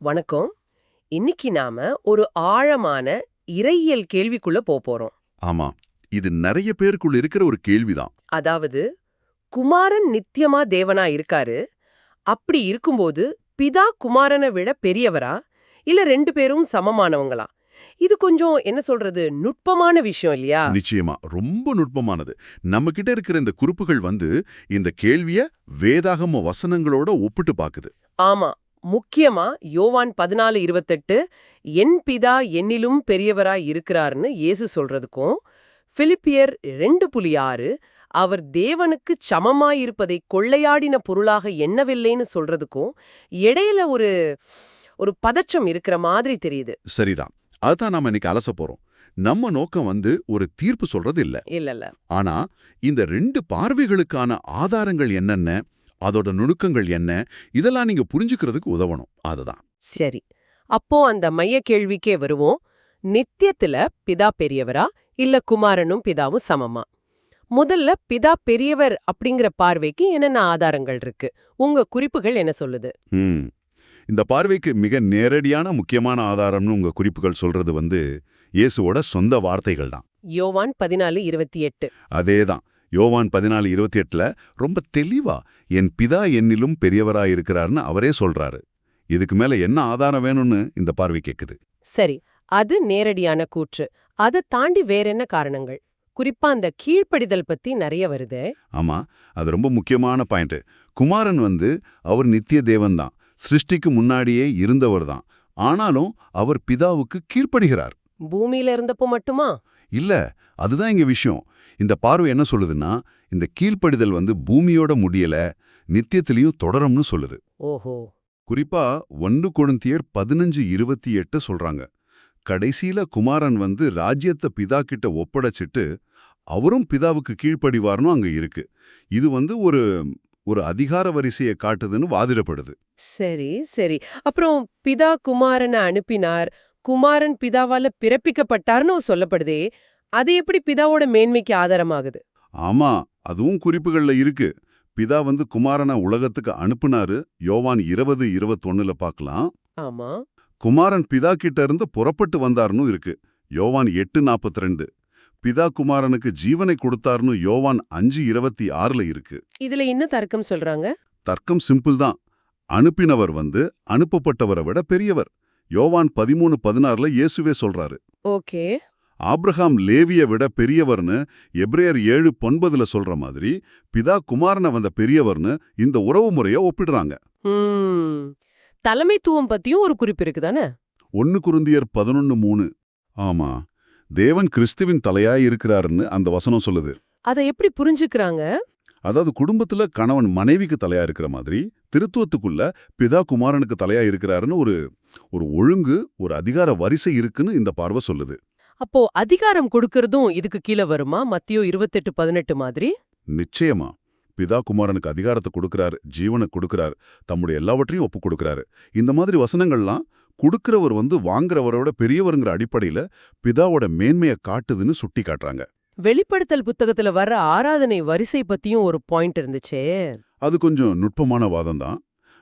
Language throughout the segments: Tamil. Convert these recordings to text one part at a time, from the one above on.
வணக்கம். இன்னைக்கு நாம ஒரு ஆழமான இறையியல் கேள்விக்குள்ள போறோம். ஆமா இது நிறைய பேருக்குள்ள இருக்கிற ஒரு கேள்விதான். அதாவது குமாரன் நித்தியமா தேவனா இருக்காரு? அப்படி இருக்கும்போது பிதா குமாரனை விட பெரியவரா? இல்ல ரெண்டு பேரும் சமமானவங்களா? இது கொஞ்சம் என்ன சொல்றது நுட்பமான விஷயம் இல்லையா? நிச்சயமா ரொம்ப நுட்பமானது. நம்ம கிட்ட இருக்கிற இந்த குறிப்புகள் வந்து இந்த கேள்விய வேதாகம வசனங்களோட ஒப்பிட்டு பாக்குது ஆமா முக்கியமா யோவான் பதினாலு இருபத்தெட்டு என் பிதா என்னிலும் பெரியவரா இருக்கிறார்னு இயேசு சொல்றதுக்கும் பிலிப்பியர் ரெண்டு புள்ளி ஆறு அவர் தேவனுக்கு சமமாயிருப்பதை கொள்ளையாடின பொருளாக எண்ணவில்லைன்னு சொல்றதுக்கும் இடையில ஒரு ஒரு பதற்றம் இருக்கிற மாதிரி தெரியுது. சரிதான். அதுதான் நாம இன்னைக்கு அலச போறோம். நம்ம நோக்கம் வந்து ஒரு தீர்ப்பு சொல்றது இல்ல இல்ல இல்ல ஆனா இந்த ரெண்டு பார்வைகளுக்கான ஆதாரங்கள் என்னென்ன? அதோட நுணுக்கங்கள் என்ன இதெல்லாம் நீங்க புரிஞ்சுக்கிறதுக்கு உதவணும். அதுதான். சரி. அப்போ அந்த மைய கேள்விக்கே வருவோம். நித்தியத்துல பிதா பெரியவரா இல்ல குமாரனும் பிதாவும் சமமா? முதல்ல பிதா பெரியவர் அப்படிங்கிற பார்வைக்கு என்னென்ன ஆதாரங்கள் இருக்கு? உங்க குறிப்புகள் என்ன சொல்லுது? இந்த பார்வைக்கு மிக நேரடியான முக்கியமான ஆதாரம்னு உங்க குறிப்புகள் சொல்றது வந்து இயேசுவோட சொந்த வார்த்தைகள் தான். யோவான் பதினாலு இருபத்தி எட்டு. அதேதான் யோவான் பதினாலு இருபத்தி எட்டுல ரொம்ப தெளிவா என் பிதா என்னிலும் பெரியவரா இருக்கிறார்னு அவரே சொல்றாரு. இதுக்கு மேல என்ன ஆதாரம் வேணும்னு இந்த பார்வை கேக்குது. சரி அது நேரடியான கூற்று. அதை தாண்டி வேற என்ன காரணங்கள்? குறிப்பா அந்த கீழ்ப்படிதல் பத்தி நிறைய வருது. ஆமா அது ரொம்ப முக்கியமான பாயிண்ட். குமாரன் வந்து அவர் நித்திய தேவன்தான். சிருஷ்டிக்கு முன்னாடியே இருந்தவர் தான் ஆனாலும் அவர் பிதாவுக்கு கீழ்ப்படுகிறார். பூமியில இருந்தப்போ மட்டுமா? இல்ல அதுதான் இங்க விஷயம். இந்த பார்வை என்ன சொல்லுதுன்னா இந்த கீழ்ப்படிதல் வந்து பூமியோட முடியல நித்தியத்திலையும் தொடரும்னு சொல்லுது. ஓஹோ. குறிப்பா ஒன்று கொழுந்தியர் பதினஞ்சு இருபத்தி எட்டு சொல்றாங்க. கடைசியில குமாரன் வந்து ராஜ்யத்தை பிதா கிட்ட ஒப்படைச்சிட்டு அவரும் பிதாவுக்கு கீழ்ப்படிவார்னு அங்க இருக்கு. இது வந்து ஒரு ஒரு அதிகார வரிசையை காட்டுதுன்னு வாதிடப்படுது. சரி சரி. அப்புறம் பிதா குமாரனை அனுப்பினார் குமாரன் பிதாவால பிறப்பிக்கப்பட்டார்னு சொல்லப்படுதே அது எப்படி பிதாவோட மேன்மைக்கு ஆதாரமாகுது? ஆமா அதுவும் குறிப்புகள்ல இருக்கு. பிதா வந்து குமாரனை உலகத்துக்கு அனுப்புனாரு. யோவான் இருபது இருபத்தொன்னுல பார்க்கலாம் ஆமா. குமாரன் பிதா கிட்ட இருந்து புறப்பட்டு வந்தார்னு இருக்கு. யோவான் எட்டு நாற்பத்தி ரெண்டு பிதா குமாரனுக்கு ஜீவனை கொடுத்தார்னு யோவான் அஞ்சு இருபத்தி ஆறுல இருக்கு. இதுல என்ன தர்க்கம் சொல்றாங்க? தர்க்கம் சிம்பிள் தான் அனுப்பினவர் வந்து அனுப்பப்பட்டவரை விட பெரியவர். யோவான் பதிமூணு பதினாறுல இயேசுவே சொல்றாரு. ஓகே. ஆப்ரஹாம் லேவிய விட பெரியவர்னு எப்ரேயர் ஏழு பொன்பதுல சொல்ற மாதிரி பிதா குமாரனை வந்த பெரியவர்னு இந்த உறவு முறைய ஒப்பிடுறாங்க. தலைமைத்துவம் பத்தியும் ஒரு குறிப்பு இருக்குதானே? ஒன்னு குருந்தியர் பதினொன்னு மூணு. ஆமா தேவன் கிறிஸ்துவின் தலையாய் இருக்கிறாருன்னு அந்த வசனம் சொல்லுது. அதை எப்படி புரிஞ்சுக்கிறாங்க? அதாவது குடும்பத்துல கணவன் மனைவிக்கு தலையா இருக்கிற மாதிரி திருத்துவத்துக்குள்ள பிதா குமாரனுக்கு தலையா இருக்கிறாருன்னு ஒரு ஒரு ஒழுங்கு ஒரு அதிகார வரிசை இருக்குன்னு இந்த பார்வை சொல்லுது. அப்போ அதிகாரம் கொடுக்கறதும் இதுக்கு கீழே வருமா? மத்தியோ இருபத்தெட்டு பதினெட்டு மாதிரி? நிச்சயமா. பிதா குமாரனுக்கு அதிகாரத்தை கொடுக்கறாரு ஜீவனை கொடுக்கறாரு தம்முடைய எல்லாவற்றையும் ஒப்பு கொடுக்கறாரு. இந்த மாதிரி வசனங்கள்லாம் கொடுக்கறவர் வந்து வாங்குறவரோட பெரியவருங்கிற அடிப்படையில பிதாவோட மேன்மையை காட்டுதுன்னு சுட்டி காட்டுறாங்க வெளிப்படுத்தல் புத்தகத்துல வர்ற ஆராதனை வரிசை பத்தியும் ஒரு பாயிண்ட் இருந்துச்சே. அது கொஞ்சம் நுட்பமான வாதம் தான்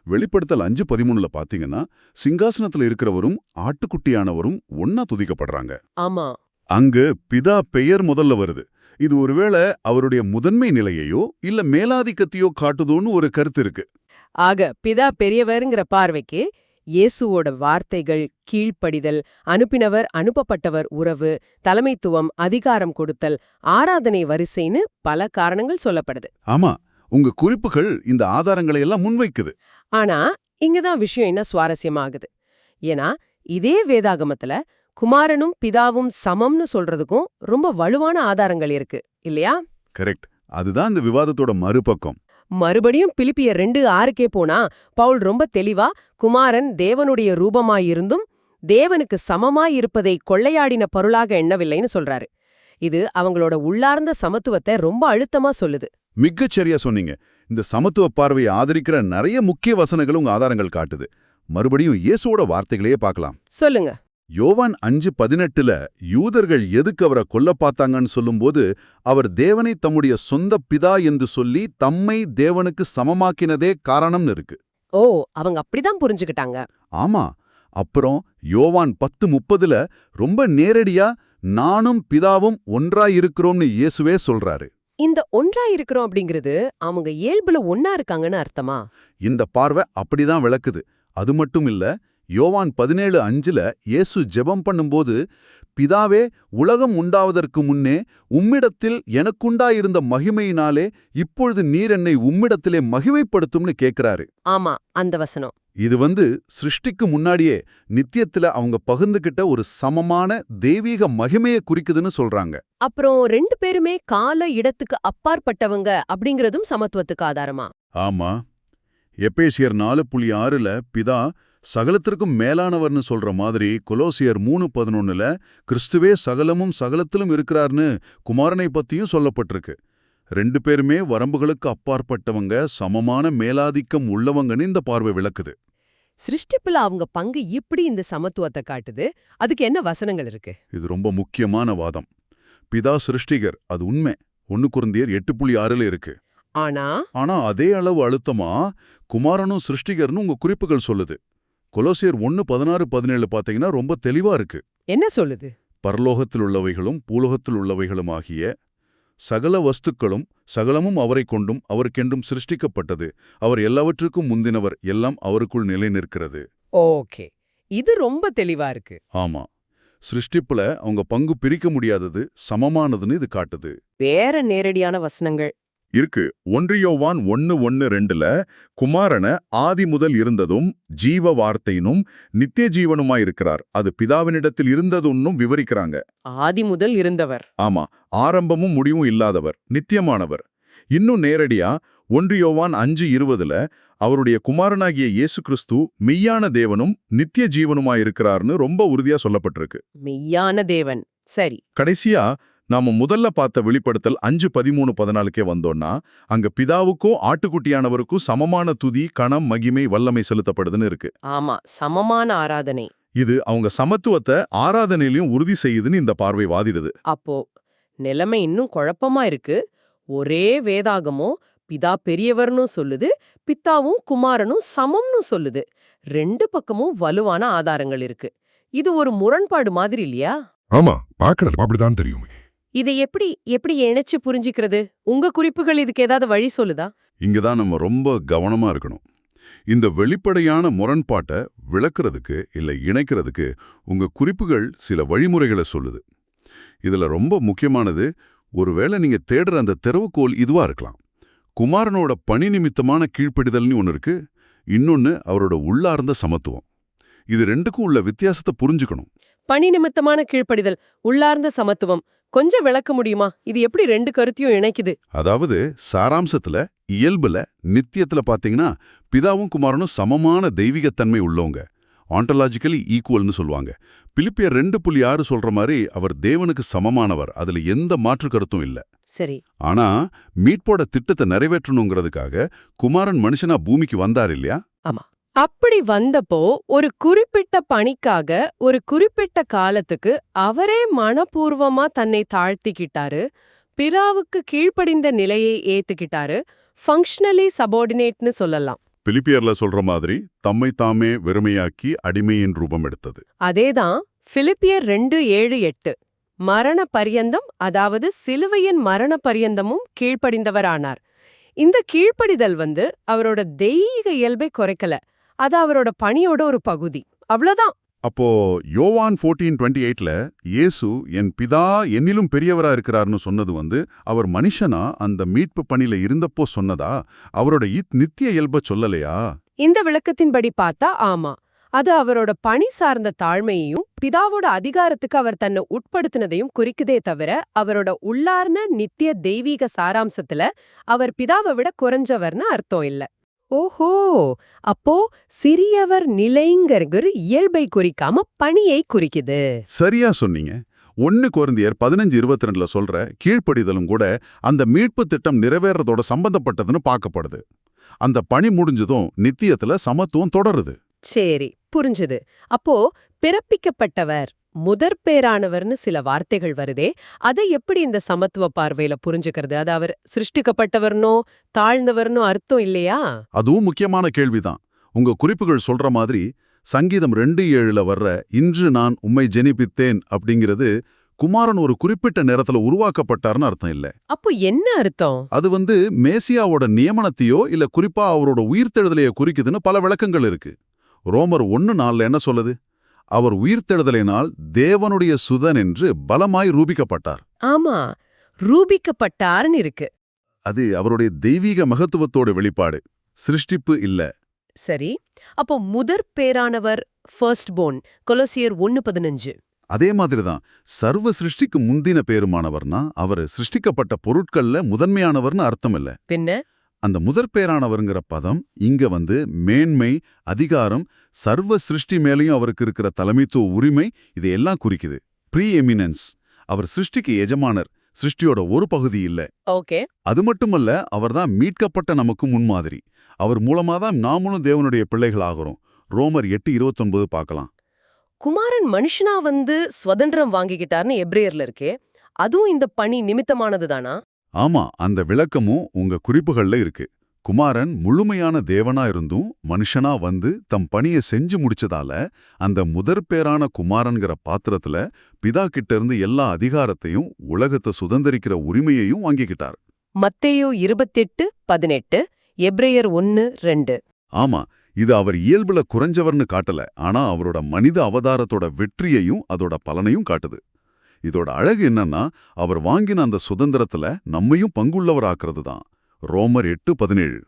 வெளிப்படுத்தல் அஞ்சு பதிமூணுல பாத்தீங்கன்னா சிங்காசனத்துல இருக்கிறவரும் ஆட்டுக்குட்டியானவரும் ஒன்னா துதிக்கப்படுறாங்க. ஆமா. அங்கு பிதா பெயர் முதல்ல வருது. இது ஒருவேளை அவருடைய முதன்மை நிலையையோ இல்ல மேலாதிக்கத்தையோ காட்டுதோன்னு ஒரு கருத்து இருக்கு. ஆக பிதா பெரியவர்ங்கிற பார்வைக்கு இயேசுவோட வார்த்தைகள் கீழ்ப்படிதல் அனுப்பினவர் அனுப்பப்பட்டவர் உறவு தலைமைத்துவம் அதிகாரம் கொடுத்தல் ஆராதனை வரிசைன்னு பல காரணங்கள் சொல்லப்படுது. ஆமா. உங்க குறிப்புகள் இந்த ஆதாரங்களை எல்லாம் முன்வைக்குது. ஆனா இங்கதான் விஷயம் என்ன சுவாரஸ்யமாகுது. ஏன்னா இதே வேதாகமத்துல குமாரனும் பிதாவும் சமம்னு சொல்றதுக்கும் ரொம்ப வலுவான ஆதாரங்கள் இருக்கு இல்லையா? கரெக்ட். அதுதான் இந்த விவாதத்தோட மறுபக்கம். மறுபடியும் பிலிப்பியர் ரெண்டு ஆறுக்கே போனா பவுல் ரொம்ப தெளிவா குமாரன் தேவனுடைய ரூபமாயிருந்தும் தேவனுக்கு சமமாயிருப்பதை கொள்ளையாடின பொருளாக எண்ணவில்லைன்னு சொல்றாரு. இது அவங்களோட உள்ளார்ந்த சமத்துவத்தை ரொம்ப அழுத்தமா சொல்லுது. மிகச் சரியா சொன்னீங்க. இந்த சமத்துவ பார்வையை ஆதரிக்கிற நிறைய முக்கிய வசனங்கள் உங்க ஆதாரங்கள் காட்டுது. மறுபடியும் இயேசுவோட வார்த்தைகளையே பார்க்கலாம். சொல்லுங்க. யோவான் அஞ்சு பதினெட்டுல யூதர்கள் எதுக்கு அவரை கொல்ல பார்த்தாங்கன்னு சொல்லும்போது அவர் தேவனை தம்முடைய சொந்த பிதா என்று சொல்லி தம்மை தேவனுக்கு சமமாக்கினதே காரணம்னு இருக்கு. ஓ அவங்க அப்படிதான் புரிஞ்சுக்கிட்டாங்க. ஆமா. அப்புறம் யோவான் பத்து முப்பதுல ரொம்ப நேரடியா நானும் பிதாவும் ஒன்றாயிருக்கிறோம்னு இயேசுவே சொல்றாரு. இந்த ஒன்றா இருக்கிறோம் அப்படிங்கிறது அவங்க இயல்புல ஒன்னா இருக்காங்கன்னு அர்த்தமா? இந்த பார்வை அப்படிதான் விளக்குது. அது மட்டும் இல்ல யோவான் பதினேழு அஞ்சுல இயேசு ஜெபம் பண்ணும்போது பிதாவே உலகம் உண்டாவதற்கு முன்னே உம்மிடத்தில் எனக்குண்டாயிருந்த மகிமையினாலே இப்பொழுது நீர் என்னை உம்மிடத்திலே மகிமைப்படுத்தும்னு கேக்குறாரு ஆமா அந்த வசனம். இது வந்து சிருஷ்டிக்கு முன்னாடியே நித்தியத்துல அவங்க பகிர்ந்துகிட்ட ஒரு சமமான தெய்வீக மகிமையை குறிக்குதுன்னு சொல்றாங்க. அப்புறம் ரெண்டு பேருமே கால இடத்துக்கு அப்பாற்பட்டவங்க அப்படிங்கறதும் சமத்துவத்துக்கு ஆதாரமா? ஆமா. எபேசியர் நாலு புள்ளி ஆறுல பிதா சகலத்திற்கும் மேலானவர்னு சொல்ற மாதிரி கொலோசியர் மூணு பதினொன்னுல கிறிஸ்துவே சகலமும் சகலத்திலும் இருக்கிறார்னு குமாரனை பத்தியும் சொல்லப்பட்டிருக்கு. ரெண்டு பேருமே வரம்புகளுக்கு அப்பாற்பட்டவங்க சமமான மேலாதிக்கம் உள்ளவங்கன்னு இந்த பார்வை விளக்குது. சிருஷ்டிப்புல அவங்க பங்கு இப்படி இந்த சமத்துவத்தை காட்டுது. அதுக்கு என்ன வசனங்கள் இருக்கு? இது ரொம்ப முக்கியமான வாதம். பிதா சிருஷ்டிகர் அது உண்மை. ஒன்னு குருந்தியர் எட்டு புள்ளி ஆறுல இருக்கு. ஆனா? ஆனா அதே அளவு அழுத்தமா குமாரனும் சிருஷ்டிகர்னு உங்க குறிப்புகள் சொல்லுது. கொலோசியர் ஒன்னு பதினாறு பதினேழு பாத்தீங்கன்னா ரொம்ப தெளிவா இருக்கு. என்ன சொல்லுது? பரலோகத்தில் உள்ளவைகளும் பூலோகத்தில் உள்ளவைகளும் ஆகிய சகல வஸ்துக்களும் சகலமும் அவரை கொண்டும் அவருக்கென்றும் சிருஷ்டிக்கப்பட்டது. அவர் எல்லாவற்றுக்கும் முந்தினவர் எல்லாம் அவருக்குள் நிலை நிற்கிறது. ஓகே. இது ரொம்ப தெளிவா இருக்கு. ஆமா. சிருஷ்டிப்புல அவங்க பங்கு பிரிக்க முடியாதது சமமானதுன்னு இது காட்டுது. வேற நேரடியான வசனங்கள். இருக்கு. ஒன்றியோவான் ஒன்னு ஒன்னு ரெண்டுல குமாரன ஆதி முதல் இருந்ததும் ஜீவ வார்த்தையினும் நித்திய ஜீவனுமாய் இருக்கிறார். அது பிதாவினிடத்தில் இருந்ததுன்னும் விவரிக்கிறாங்க. ஆதி முதல் இருந்தவர். ஆமா ஆரம்பமும் முடிவும் இல்லாதவர் நித்தியமானவர். இன்னும் நேரடியா ஒன்றியோவான் அஞ்சு இருபதுல அவருடைய குமாரனாகிய இயேசு கிறிஸ்து மெய்யான தேவனும் நித்திய ஜீவனுமாயிருக்கிறார்னு ரொம்ப உறுதியா சொல்லப்பட்டிருக்கு. மெய்யான தேவன். சரி. கடைசியா நாம முதல்ல பார்த்த வெளிப்படுத்தல் அஞ்சு பதிமூணு பதினாலுக்கே வந்தோம்னா அங்க பிதாவுக்கும் ஆட்டுக்குட்டியானவருக்கும் சமமான துதி கணம் மகிமை வல்லமை செலுத்தப்படுதுன்னு இருக்கு. ஆமா சமமான ஆராதனை. இது அவங்க சமத்துவத்தை ஆராதனையிலையும் உறுதி செய்யுதுன்னு இந்த பார்வை வாதிடுது. அப்போ நிலைமை இன்னும் குழப்பமா இருக்கு. ஒரே வேதாகமோ பிதா பெரியவர்னு சொல்லுது பித்தாவும் குமாரனும் சமம்னு சொல்லுது. ரெண்டு பக்கமும் வலுவான ஆதாரங்கள் இருக்கு. இது ஒரு முரண்பாடு மாதிரி இல்லையா? ஆமா பாக்குறது அப்படிதான் தெரியும். இதை எப்படி எப்படி இணைச்சு புரிஞ்சிக்கிறது? உங்க குறிப்புகள் இதுக்கு ஏதாவது வழி சொல்லுதா? இங்கதான் நம்ம ரொம்ப கவனமா இருக்கணும். இந்த வெளிப்படையான முரண்பாட்டை விளக்குறதுக்கு இல்ல இணைக்கிறதுக்கு உங்க குறிப்புகள் சில வழிமுறைகளை சொல்லுது. இதுல ரொம்ப முக்கியமானது ஒருவேளை நீங்க தேடுற அந்த திறவுகோல் இதுவா இருக்கலாம். குமாரனோட பணி நிமித்தமான கீழ்ப்படிதல்னு ஒன்னு இருக்கு. இன்னொன்னு அவரோட உள்ளார்ந்த சமத்துவம். இது ரெண்டுக்கும் உள்ள வித்தியாசத்தை புரிஞ்சுக்கணும். பணி நிமித்தமான கீழ்ப்படிதல் உள்ளார்ந்த சமத்துவம். கொஞ்சம் விளக்க முடியுமா? இது எப்படி ரெண்டு கருத்தையும் இணைக்குது? அதாவது சாராம்சத்துல இயல்புல நித்தியத்துல பாத்தீங்கன்னா பிதாவும் குமாரனும் சமமான தெய்வீகத்தன்மை உள்ளவங்க. ஆண்டலாஜிக்கலி ஈக்குவல்னு சொல்லுவாங்க. பிலிப்பியர் ரெண்டு புள்ளி ஆறு சொல்ற மாதிரி அவர் தேவனுக்கு சமமானவர். அதுல எந்த மாற்று கருத்தும் இல்ல. சரி. ஆனா மீட்போட திட்டத்தை நிறைவேற்றணுங்கிறதுக்காக குமாரன் மனுஷனா பூமிக்கு வந்தார் இல்லையா? அப்படி வந்தப்போ ஒரு குறிப்பிட்ட பணிக்காக ஒரு குறிப்பிட்ட காலத்துக்கு அவரே மனப்பூர்வமா தன்னை தாழ்த்திக்கிட்டாரு பிராவுக்கு கீழ்ப்படிந்த நிலையை ஏத்துக்கிட்டாரு ஃபங்க்ஷனலி சபார்டினேட்னு சொல்லலாம். பிலிப்பியர்ல சொல்ற மாதிரி தம்மை தாமே வெறுமையாக்கி அடிமையின் ரூபம் எடுத்தது. அதேதான் பிலிப்பியர் ரெண்டு ஏழு எட்டு. மரண பரியந்தம் அதாவது சிலுவையின் மரண பரியந்தமும் கீழ்ப்படிந்தவரானார். இந்த கீழ்ப்படிதல் வந்து அவரோட தெய்வீக இயல்பை குறைக்கல. அது அவரோட பணியோட ஒரு பகுதி. அவ்வளவுதான். அப்போ யோவான் ஃபோர்டீன் டுவெண்ட்டி எயிட்ல இயேசு என் பிதா என்னிலும் பெரியவரா இருக்கிறார்னு சொன்னது வந்து அவர் மனுஷனா? அந்த மீட்பு பணியில இருந்தப்போ சொன்னதா? அவரோட இத் நித்திய இயல்ப சொல்லலையா? இந்த விளக்கத்தின்படி பார்த்தா ஆமா. அது அவரோட பணி சார்ந்த தாழ்மையையும் பிதாவோட அதிகாரத்துக்கு அவர் தன்னை உட்படுத்தினதையும் குறிக்குதே தவிர அவரோட உள்ளார்ன நித்திய தெய்வீக சாராம்சத்துல அவர் பிதாவை விட குறைஞ்சவர்னு அர்த்தம் இல்ல. ஓஹோ! அப்போ சிறியவர் நிலைங்கிறது இயல்பை குறிக்காம பணியை குறிக்குது. சரியா சொன்னீங்க. ஒன்னு குருந்தியர் பதினஞ்சு இருபத்தி ரெண்டுல சொல்ற கீழ்ப்படிதலும் கூட அந்த மீட்பு திட்டம் நிறைவேறதோட சம்பந்தப்பட்டதுன்னு பார்க்கப்படுது. அந்த பணி முடிஞ்சதும் நித்தியத்துல சமத்துவம் தொடருது. சரி புரிஞ்சுது. அப்போ பிறப்பிக்கப்பட்டவர் முதற் பேரானவர்னு சில வார்த்தைகள் வருதே. அதை எப்படி இந்த சமத்துவ பார்வையில புரிஞ்சுக்கிறது? அது அவர் சிருஷ்டிக்கப்பட்டவர்னோ தாழ்ந்தவர்னோ அர்த்தம் இல்லையா? அதுவும் முக்கியமான கேள்விதான். உங்க குறிப்புகள் சொல்ற மாதிரி சங்கீதம் ரெண்டு ஏழுல வர்ற இன்று நான் உம்மை ஜெனிப்பித்தேன் அப்படிங்கிறது குமாரன் ஒரு குறிப்பிட்ட நேரத்துல உருவாக்கப்பட்டார்னு அர்த்தம் இல்ல. அப்போ என்ன அர்த்தம்? அது வந்து மேசியாவோட நியமனத்தையோ இல்ல குறிப்பா அவரோட உயிர்த்தெழுதலையோ குறிக்குதுன்னு பல விளக்கங்கள் இருக்கு. ரோமர் ஒன்னு நாள்ல என்ன சொல்லுது? அவர் உயிர்த்தெழுதலினால் தேவனுடைய சுதன் என்று பலமாய் ரூபிக்கப்பட்டார். ஆமா ரூபிக்கப்பட்டார்னு இருக்கு. அது அவருடைய தெய்வீக மகத்துவத்தோட வெளிப்பாடு. சிருஷ்டிப்பு இல்ல. சரி அப்போ முதற் பேரானவர் ஃபர்ஸ்ட் போன் கொலோசியர் ஒன்னு பதினஞ்சு. அதே மாதிரிதான் சர்வ சிருஷ்டிக்கு முந்தின பேருமானவர்னா அவர் சிருஷ்டிக்கப்பட்ட பொருட்கள்ல முதன்மையானவர்னு அர்த்தம் இல்ல. பின்ன? அந்த முதற்பேரானவருங்கிற பதம் இங்க வந்து மேன்மை அதிகாரம் சர்வ சிருஷ்டி மேலேயும் அவருக்கு இருக்கிற தலைமைத்துவ உரிமை இதையெல்லாம் குறிக்குது. ப்ரீ எமினன்ஸ் அவர் சிருஷ்டிக்கு எஜமானர். சிருஷ்டியோட ஒரு பகுதி இல்ல. ஓகே. அது மட்டுமல்ல அவர்தான் மீட்கப்பட்ட நமக்கு முன்மாதிரி. அவர் மூலமா தான் நாமளும் தேவனுடைய பிள்ளைகள் ஆகிறோம். ரோமர் எட்டு இருபத்தொன்பது பார்க்கலாம். குமாரன் மனுஷனா வந்து சுதந்திரம் வாங்கிக்கிட்டார்னு எப்ரேயர்ல இருக்கே. அதுவும் இந்த பணி நிமித்தமானது தானா? ஆமா அந்த விளக்கமும் உங்க குறிப்புகள்ல இருக்கு. குமாரன் முழுமையான தேவனா இருந்தும் மனுஷனா வந்து தம் பணியை செஞ்சு முடிச்சதால அந்த முதற்பேரான குமாரன்கிற பாத்திரத்துல பிதா கிட்ட இருந்து எல்லா அதிகாரத்தையும் உலகத்தை சுதந்தரிக்கிற உரிமையையும் வாங்கிக்கிட்டார். மத்தேயோ இருபத்தெட்டு பதினெட்டு எப்ரேயர் ஒன்னு ரெண்டு. ஆமா இது அவர் இயல்புல குறைஞ்சவர்னு காட்டல ஆனா அவரோட மனித அவதாரத்தோட வெற்றியையும் அதோட பலனையும் காட்டுது. இதோட அழகு என்னன்னா அவர் வாங்கின அந்த சுதந்திரத்துல நம்மையும் பங்குள்ளவராக்குறது தான் ரோமர் எட்டு பதினேழு.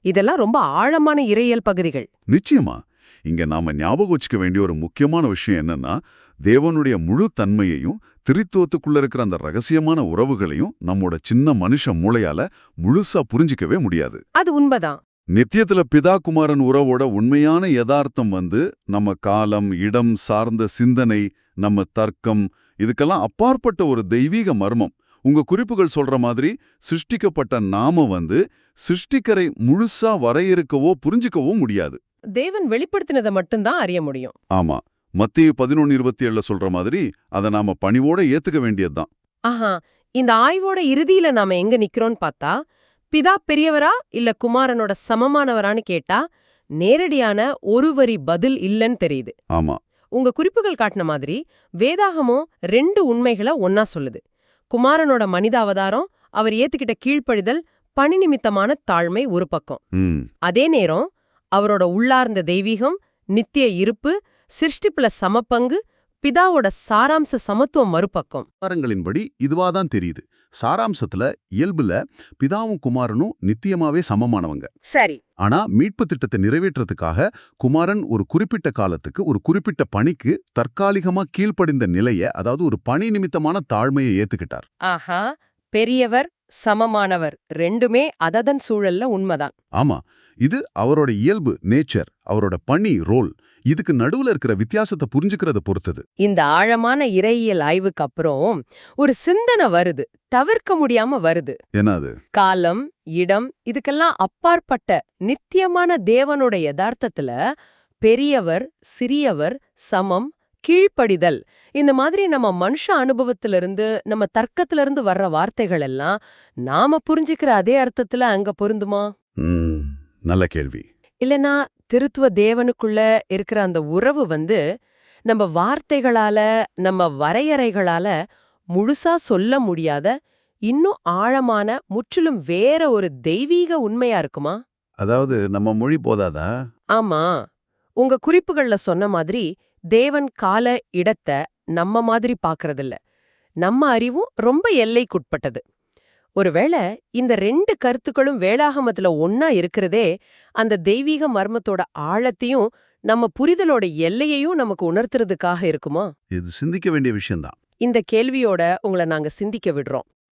இதெல்லாம் ரொம்ப ஆழமான இறையியல் பகுதிகள். நிச்சயமா. இங்க நாம ஞாபகம் வச்சுக்க வேண்டிய ஒரு முக்கியமான விஷயம் என்னன்னா தேவனுடைய முழு தன்மையையும் திரித்துவத்துக்குள்ள இருக்கிற அந்த ரகசியமான உறவுகளையும் நம்மோட சின்ன மனுஷ மூளையால முழுசா புரிஞ்சிக்கவே முடியாது. அது உண்மைதான். நித்தியத்துல பிதா குமாரன் உறவோட உண்மையான யதார்த்தம் வந்து நம்ம காலம் இடம் சார்ந்த சிந்தனை நம்ம தர்க்கம் இதுக்கெல்லாம் அப்பாற்பட்ட ஒரு தெய்வீக மர்மம். உங்க குறிப்புகள் சொல்ற மாதிரி சிருஷ்டிக்கப்பட்ட நாம வந்து சிருஷ்டிக்கரை முழுசா வரையறுக்கவோ புரிஞ்சுக்கவோ முடியாது. தேவன் வெளிப்படுத்தினதை மட்டும்தான் அறிய முடியும். ஆமா. மத்திய பதினொன்னு இருபத்தி ஏழுல சொல்ற மாதிரி அதை நாம பணிவோட ஏத்துக்க வேண்டியதுதான். ஆஹா. இந்த ஆய்வோட இறுதியில நாம எங்க நிக்கிறோம்னு பார்த்தா பிதா பெரியவரா இல்ல குமாரனோட சமமானவரான்னு கேட்டா நேரடியான ஒரு வரி பதில் இல்லன்னு தெரியுது. ஆமா. உங்க குறிப்புகள் காட்டின மாதிரி வேதாகமோ ரெண்டு உண்மைகளை ஒன்னா சொல்லுது. குமாரனோட மனித அவதாரம் அவர் ஏத்துக்கிட்ட கீழ்ப்படிதல் பணி நிமித்தமான தாழ்மை ஒரு பக்கம். அதே நேரம் அவரோட உள்ளார்ந்த தெய்வீகம் நித்திய இருப்பு சிருஷ்டிப்புல சமப்பங்கு பிதாவோட சாராம்ச சமத்துவம் மறுபக்கம். ஆதாரங்களின்படி இதுவாதான் தெரியுது. சாராம்சத்துல இயல்புல பிதாவும் குமாரனும் நித்தியமாவே சமமானவங்க. சரி. ஆனா மீட்பு திட்டத்தை நிறைவேற்றத்துக்காக குமாரன் ஒரு குறிப்பிட்ட காலத்துக்கு ஒரு குறிப்பிட்ட பணிக்கு தற்காலிகமா கீழ்ப்படிந்த நிலைய அதாவது ஒரு பணி நிமித்தமான தாழ்மையை ஏத்துக்கிட்டார். ஆஹா. பெரியவர் சமமானவர். ரெண்டுமே அததன் சூழல்ல உண்மைதான். ஆமா. இது அவரோட இயல்பு நேச்சர் அவரோட பணி ரோல். இதுக்கு நடுவுல இருக்கிற வித்தியாசத்தை புரிஞ்சுக்கிறத பொறுத்தது. இந்த ஆழமான இறையியல் ஆய்வுக்கு அப்புறம் ஒரு சிந்தனை வருது. தவிர்க்க முடியாம வருது. என்ன அது? காலம் இடம் இதுக்கெல்லாம் அப்பாற்பட்ட நித்தியமான தேவனோட யதார்த்தத்துல பெரியவர் சிறியவர் சமம் கீழ்ப்படிதல். இந்த மாதிரி நம்ம மனுஷ அனுபவத்திலிருந்து நம்ம தர்க்கத்திலிருந்து வர்ற வார்த்தைகள் எல்லாம் நாம புரிஞ்சுக்கிற அதே அர்த்தத்துல அங்க பொருந்துமா? நல்ல கேள்வி. இல்லனா திருத்துவ தேவனுக்குள்ள இருக்கிற அந்த உறவு வந்து நம்ம வார்த்தைகளால நம்ம வரையறைகளால முழுசா சொல்ல முடியாத இன்னும் ஆழமான முற்றிலும் வேற ஒரு தெய்வீக உண்மையா இருக்குமா? அதாவது நம்ம மொழி போதாதா? ஆமா. உங்க குறிப்புகள்ல சொன்ன மாதிரி தேவன் கால இடத்தை நம்ம மாதிரி பாக்குறதில்ல. நம்ம அறிவும் ரொம்ப எல்லைக்குட்பட்டது. ஒருவேளை இந்த ரெண்டு கருத்துக்களும் வேளாகமத்துல ஒன்னா இருக்கிறதே அந்த தெய்வீக மர்மத்தோட ஆழத்தையும் நம்ம புரிதலோட எல்லையையும் நமக்கு உணர்த்துறதுக்காக இருக்குமா? இது சிந்திக்க வேண்டிய விஷயம்தான். இந்த கேள்வியோட உங்களை நாங்க சிந்திக்க விடுறோம்.